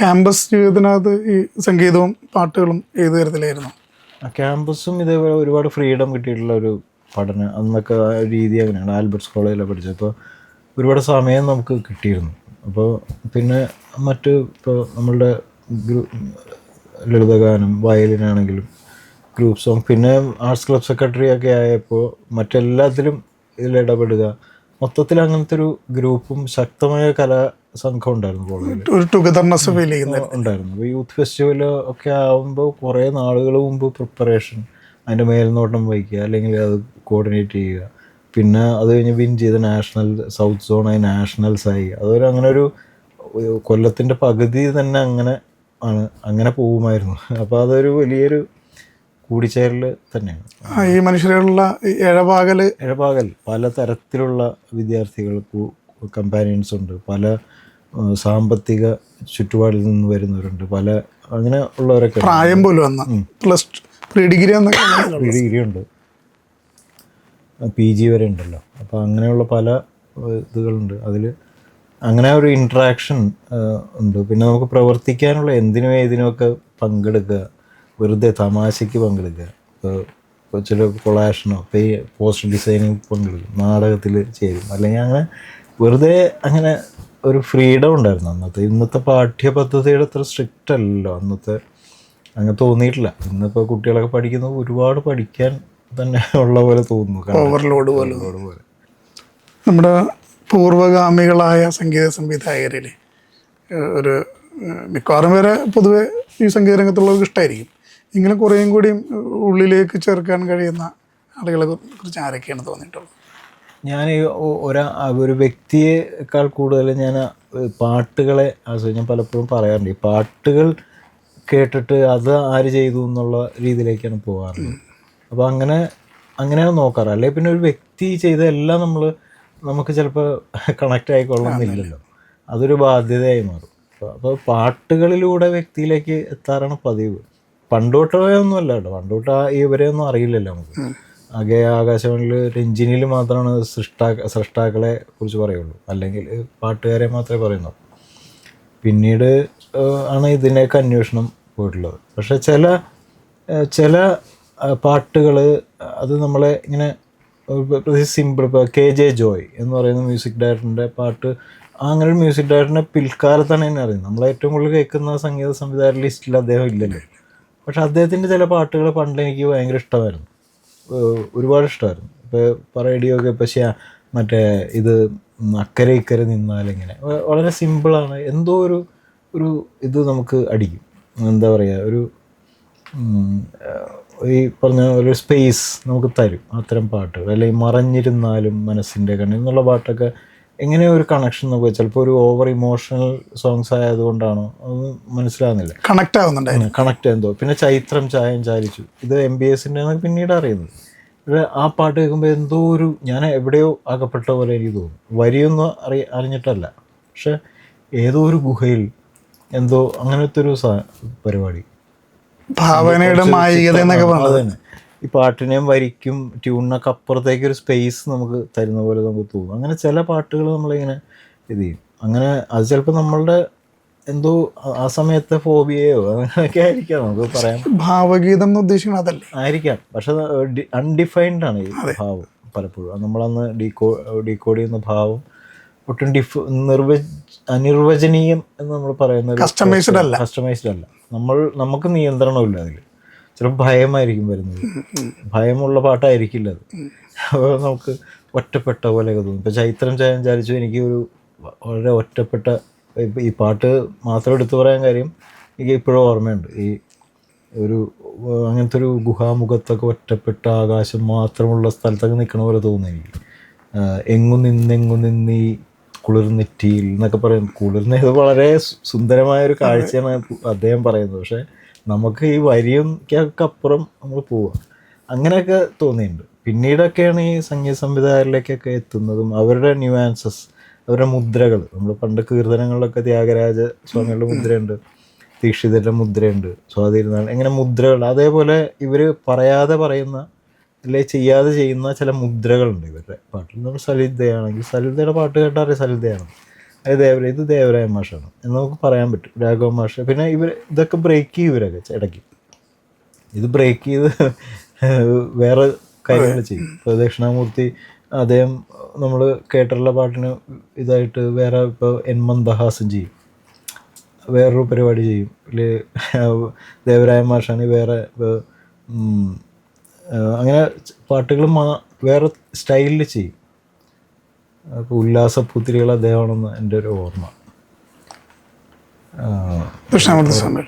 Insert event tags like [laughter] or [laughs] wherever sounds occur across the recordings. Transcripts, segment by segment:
Campus ജീവിതത്തിനകത്ത് ഈ സംഗീതവും പാട്ടുകളും ഏത് തരത്തിലായിരുന്നു? ക്യാമ്പസും ഇതേപോലെ ഒരുപാട് ഫ്രീഡം കിട്ടിയിട്ടുള്ള ഒരു പഠനം അന്നൊക്കെ രീതി അങ്ങനെയാണ്. ആൽബർട്ട്സ് കോളേജിലാണ് പഠിച്ചത്. അപ്പോൾ ഒരുപാട് സമയം നമുക്ക് കിട്ടിയിരുന്നു. അപ്പോൾ പിന്നെ മറ്റ് ഇപ്പോൾ നമ്മളുടെ ലളിതഗാനം വയലിനാണെങ്കിലും ഗ്രൂപ്പ് സോങ് പിന്നെ ആർട്സ് ക്ലബ് സെക്രട്ടറി ഒക്കെ ആയപ്പോൾ മറ്റെല്ലാത്തിലും ഇതിൽ ഇടപെടുക. മൊത്തത്തിൽ അങ്ങനത്തെ ഒരു ഗ്രൂപ്പും ശക്തമായ കലാ സംഘം ഉണ്ടായിരുന്നു കോളേജിൽ ഒരു ടുഗദർനെസ് ഫീൽ ചെയ്യുന്ന ഉണ്ടായിരുന്നു. അപ്പോൾ യൂത്ത് ഫെസ്റ്റിവൽ ഒക്കെ ആകുമ്പോൾ കുറേ നാളുകൾ മുമ്പ് പ്രിപ്പറേഷൻ അതിന്റെ മേൽനോട്ടം വഹിക്കുക അല്ലെങ്കിൽ അത് കോർഡിനേറ്റ് ചെയ്യുക. പിന്നെ അത് കഴിഞ്ഞ് വിൻ ചെയ്ത നാഷണൽ സൗത്ത് സോണായി നാഷണൽസ് ആയി. അതൊരു അങ്ങനെ ഒരു കൊല്ലത്തിന്റെ പകുതി തന്നെ അങ്ങനെ ആണ്. അങ്ങനെ പോകുമായിരുന്നു. അപ്പോൾ അതൊരു വലിയൊരു കൂടിച്ചേരൽ തന്നെയാണ്. ഈ മനുഷ്യരുള്ള ഇഴപാകൽ ഇഴപാകൽ. പല തരത്തിലുള്ള വിദ്യാർത്ഥികൾ കമ്പാനിയൻസ് ഉണ്ട്. പല സാമ്പത്തിക ചുറ്റുപാടിൽ നിന്ന് വരുന്നവരുണ്ട്. പല അങ്ങനെ ഉള്ളവരൊക്കെ പ്രായം പോലും വന്ന plus pre degree pre degree ഉണ്ട്. പി ജി വരെ ഉണ്ടല്ലോ. അപ്പോൾ അങ്ങനെയുള്ള പല ഇതുകളുണ്ട്. അതിൽ അങ്ങനെ ഒരു ഇൻട്രാക്ഷൻ ഉണ്ട്. പിന്നെ നമുക്ക് പ്രവർത്തിക്കാനുള്ള എന്തിനും ഏതിനുമൊക്കെ പങ്കെടുക്കുക. വെറുതെ തമാശയ്ക്ക് പങ്കെടുക്കുക. ഇപ്പോൾ ചില കൊളാഷനോ പേ പോസ്റ്റർ ഡിസൈനിങ് പങ്കെടുക്കും. നാടകത്തിൽ ചേരും. അല്ലെങ്കിൽ അങ്ങനെ വെറുതെ അങ്ങനെ ഒരു ഫ്രീഡം ഉണ്ടായിരുന്നു. അന്നത്തെ ഇന്നത്തെ പാഠ്യപദ്ധതിയുടെ അത്ര സ്ട്രിക്റ്റ് അല്ലല്ലോ. അന്നത്തെ അങ്ങനെ തോന്നിയിട്ടില്ല. ഇന്നിപ്പോൾ കുട്ടികളൊക്കെ പഠിക്കുന്നത് ഒരുപാട് പഠിക്കാൻ തന്നെ ഉള്ള പോലെ തോന്നുന്നു. ഓവർലോഡ് പോലെ. പോലെ. നമ്മുടെ പൂർവഗാമികളായ സംഗീത സംവിധായകരിൽ ഒരു മിക്കവാറും വരെ പൊതുവെ ഈ സംഗീത രംഗത്തുള്ളവർക്ക് ഇഷ്ടമായിരിക്കും എങ്കിലും കുറേയും കൂടിയും ഉള്ളിലേക്ക് ചേർക്കാൻ കഴിയുന്ന ആളുകളെ കുറിച്ച് ആരൊക്കെയാണ് തോന്നിയിട്ടുള്ളത്? ഞാൻ ഒരു ഒരാ വ്യക്തിയേക്കാൾ കൂടുതൽ ഞാൻ പാട്ടുകളെ ആസ്വദിച്ച് ഞാൻ പലപ്പോഴും പറയാറുണ്ട്. ഈ പാട്ടുകൾ കേട്ടിട്ട് അത് ആര് ചെയ്തു എന്നുള്ള രീതിയിലേക്കാണ് പോകാറുള്ളത് അപ്പോൾ അങ്ങനെ അങ്ങനെയാണ് നോക്കാറ്. അല്ലെങ്കിൽ പിന്നെ ഒരു വ്യക്തി ചെയ്ത എല്ലാം നമ്മൾ നമുക്ക് ചിലപ്പോൾ കണക്റ്റ് ആയിക്കൊള്ളണമെന്നില്ലല്ലോ. അതൊരു ബാധ്യതയായി മാറും. അപ്പോൾ പാട്ടുകളിലൂടെ വ്യക്തിയിലേക്ക് എത്താറാണ് പതിവ്. പണ്ടോട്ടൊന്നുമല്ല കേട്ടോ. പണ്ടോട്ട് ഇവരെയൊന്നും അറിയില്ലല്ലോ നമുക്ക്. ആകെ ആകാശവാണിയിൽ രഞ്ജിനിയിൽ മാത്രമാണ് സൃഷ്ടാ സൃഷ്ടാക്കളെ കുറിച്ച് പറയുള്ളൂ. അല്ലെങ്കിൽ പാട്ടുകാരെ മാത്രമേ പറയുന്നുള്ളൂ. പിന്നീട് ആണ് ഇതിന്റെയൊക്കെ അന്വേഷണം പോയിട്ടുള്ളത്. പക്ഷെ ചില ചില പാട്ടുകൾ അത് നമ്മളെ ഇങ്ങനെ സിമ്പിൾ ഇപ്പോൾ കെ ജെ ജോയ് എന്ന് പറയുന്ന മ്യൂസിക് ഡയറക്ടറിന്റെ പാട്ട് അങ്ങനെ മ്യൂസിക് ഡയറക്ടറിനെ പിൽക്കാലത്താണ് എന്നെ അറിയുന്നത്. നമ്മൾ ഏറ്റവും കൂടുതൽ കേൾക്കുന്ന സംഗീത സംവിധായക ലിസ്റ്റിൽ അദ്ദേഹം ഇല്ലല്ലോ. പക്ഷെ അദ്ദേഹത്തിന്റെ ചില പാട്ടുകൾ പണ്ട് എനിക്ക് ഭയങ്കര ഇഷ്ടമായിരുന്നു. ഒരുപാട് ഇഷ്ടമായിരുന്നു ഇപ്പോൾ ഒക്കെ പക്ഷേ മറ്റേ ഇത് അക്കരെ ഇക്കരെ നിന്നാലിങ്ങനെ വളരെ സിമ്പിളാണ് എന്തോ ഒരു ഒരു ഇത് നമുക്ക് അടിക്കും. എന്താ പറയുക ഒരു ഈ പറഞ്ഞ ഒരു സ്പേസ് നമുക്ക് തരും. അത്തരം പാട്ടുകൾ. അല്ലെങ്കിൽ മറഞ്ഞിരുന്നാലും മനസ്സിന്റെ കണ്ണിൽ എന്നുള്ള പാട്ടൊക്കെ എങ്ങനെ ഒരു കണക്ഷൻ നമുക്ക് ചിലപ്പോൾ ഒരു ഓവർ ഇമോഷണൽ സോങ്സ് ആയതുകൊണ്ടാണോ? അത് മനസ്സിലാകുന്നില്ല കണക്ട് ആവുന്നുണ്ടായിരുന്നു. കണക്ട് എന്തോ. പിന്നെ ചൈത്രം ചായം ചാലിച്ചു. ഇത് എം ബി എസിന്റെ പിന്നീട് അറിയുന്നത് പക്ഷേ ആ പാട്ട് കേൾക്കുമ്പോൾ എന്തോ ഒരു ഞാൻ എവിടെയോ അകപ്പെട്ട പോലെ എനിക്ക് തോന്നും. വരിയൊന്നും അറി അറിഞ്ഞിട്ടല്ല. പക്ഷെ ഏതോ ഒരു ഗുഹയിൽ എന്തോ അങ്ങനത്തെ ഒരു പരിപാടി. ഭാവനയുടെ മായികത എന്നൊക്കെ പറഞ്ഞത്. തന്നെ ഈ പാട്ടിനെയും വരിക്കും ട്യൂണിനൊക്കെ അപ്പുറത്തേക്ക് ഒരു സ്പേസ് നമുക്ക് തരുന്ന പോലെ നമുക്ക് തോന്നും. അങ്ങനെ ചില പാട്ടുകൾ നമ്മളിങ്ങനെ ഇത് ചെയ്യും. അങ്ങനെ അത് ചിലപ്പോൾ നമ്മളുടെ എന്തോ ആ- സമയത്തെ ഫോബിയയോ അങ്ങനെയൊക്കെ ആയിരിക്കാം. നമുക്ക് പറയാം. ഭാവഗീതം എന്ന് ഉദ്ദേശിക്കുന്നത് അതല്ലേ? ആയിരിക്കാം. പക്ഷെ അൺഡിഫൈൻഡ് ആണ് ഈ ഭാവം പലപ്പോഴും. നമ്മളന്ന് ഡീകോ ഡീകോഡ് ചെയ്യുന്ന ഭാവം ഒട്ടും ഡിഫ് നിർവ അനിർവചനീയം എന്ന് നമ്മൾ പറയുന്ന കസ്റ്റമൈസ്ഡ് അല്ല. കസ്റ്റമൈസ്ഡ് അല്ല. നമ്മൾ നമുക്ക് നിയന്ത്രണമില്ല അതിൽ ചിലപ്പോൾ ഭയമായിരിക്കും വരുന്നത്. ഭയമുള്ള പാട്ടായിരിക്കില്ല അത്. അപ്പോൾ നമുക്ക് ഒറ്റപ്പെട്ട പോലെയൊക്കെ തോന്നും. ഇപ്പോൾ ചൈത്രം ചായം ചാലിച്ചു എനിക്ക് ഒരു വളരെ ഒറ്റപ്പെട്ട ഇപ്പം ഈ പാട്ട് മാത്രം എടുത്തു പറയാൻ കാര്യം എനിക്ക് ഇപ്പോഴും ഓർമ്മയുണ്ട്. ഈ ഒരു അങ്ങനത്തെ ഒരു ഗുഹാമുഖത്തൊക്കെ ഒറ്റപ്പെട്ട ആകാശം മാത്രമുള്ള സ്ഥലത്തൊക്കെ നിൽക്കണ പോലെ തോന്നുന്നു എനിക്ക്. എങ്ങും നിന്നെങ്ങും നിന്നീ കുളിർനെറ്റിയിൽ എന്നൊക്കെ പറയും. കുളിർന്നത് വളരെ സുന്ദരമായ ഒരു കാഴ്ചയാണ് അദ്ദേഹം പറയുന്നത്. പക്ഷേ നമുക്ക് ഈ വരിയൊക്കെ അപ്പുറം നമ്മൾ പോവാം. അങ്ങനെയൊക്കെ തോന്നിയിട്ടുണ്ട്. പിന്നീടൊക്കെയാണ് ഈ സംഗീത സംവിധായകരിലേക്കൊക്കെ എത്തുന്നതും അവരുടെ ന്യൂആൻസസ് അവരുടെ മുദ്രകൾ. നമ്മൾ പണ്ട് കീർത്തനങ്ങളിലൊക്കെ ത്യാഗരാജ സ്വാമികളുടെ മുദ്രയുണ്ട് ദീക്ഷിതരുടെ മുദ്രയുണ്ട് സ്വാതിരുന്നാൾ ഇങ്ങനെ മുദ്രകൾ. അതേപോലെ ഇവർ പറയാതെ പറയുന്ന അല്ലെ ചെയ്യാതെ ചെയ്യുന്ന ചില മുദ്രകളുണ്ട് ഇവരുടെ പാട്ടിൽ. നമ്മൾ സലിതയാണെങ്കിൽ സലിതയുടെ പാട്ട് കേട്ടാൽ സലിതയാണ് ദേവര ഇത് ദേവരായ മാഷാണ്. എന്ന് നമുക്ക് പറയാൻ പറ്റും. രാഘവ മാഷ പിന്നെ ഇവർ ഇതൊക്കെ ബ്രേക്ക് ചെയ്യും ഇവരൊക്കെ ഇടയ്ക്ക്. ഇത് ബ്രേക്ക് ചെയ്ത് [laughs] വേറെ കാര്യങ്ങൾ ചെയ്യും. ഇപ്പോൾ ദക്ഷിണാമൂർത്തി അദ്ദേഹം നമ്മൾ കേട്ടിട്ടുള്ള പാട്ടിന് ഇതായിട്ട് വേറെ ഇപ്പോൾ എൻ മന്ദഹാസം ചെയ്യും. വേറൊരു പരിപാടി ചെയ്യും. ഇതിൽ [laughs] ദേവരായ മാഷാണ് വേറെ അങ്ങനെ പാട്ടുകൾ മാ വേറെ സ്റ്റൈലിൽ ചെയ്യും. അപ്പോൾ ഉല്ലാസപുത്രികൾ അദ്ദേഹമാണെന്ന് എന്റെ ഒരു ഓർമ്മ.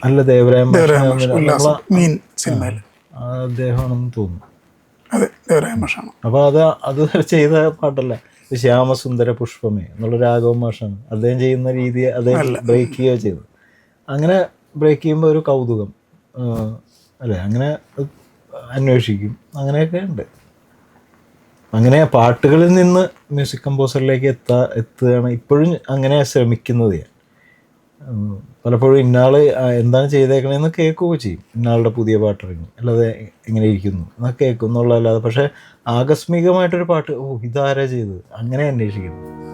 അല്ല ദേവരായ അദ്ദേഹമാണെന്ന് തോന്നുന്നു. അപ്പൊ അത് അത് ചെയ്ത പാട്ടല്ല. ശ്യാമസുന്ദര പുഷ്പമേ എന്നുള്ള രാഘവ മാഷാണ്. അദ്ദേഹം ചെയ്യുന്ന രീതി അദ്ദേഹം ബ്രേക്ക് ചെയ്യുക ചെയ്തു. അങ്ങനെ ബ്രേക്ക് ചെയ്യുമ്പോൾ ഒരു കൗതുകം. അല്ലേ? അങ്ങനെ അന്വേഷിക്കും. അങ്ങനെയൊക്കെ ഉണ്ട്. അങ്ങനെ പാട്ടുകളിൽ നിന്ന് മ്യൂസിക് കമ്പോസറിലേക്ക് എത്താ എത്തുകയാണ് ഇപ്പോഴും അങ്ങനെ ശ്രമിക്കുന്നത് ഞാൻ. പലപ്പോഴും ഇന്നാൾ ആ എന്താണ് ചെയ്തേക്കണേന്ന് കേൾക്കുകയോ ചെയ്യും. ഇന്നാളുടെ പുതിയ പാട്ടിറങ്ങി. അല്ലാതെ എങ്ങനെ ഇരിക്കുന്നു. എന്നൊക്കെ കേൾക്കും എന്നുള്ളതല്ലാതെ പക്ഷേ ആകസ്മികമായിട്ടൊരു പാട്ട് ഓ ഇതാരാ ചെയ്തത്? അങ്ങനെ അന്വേഷിക്കുന്നു.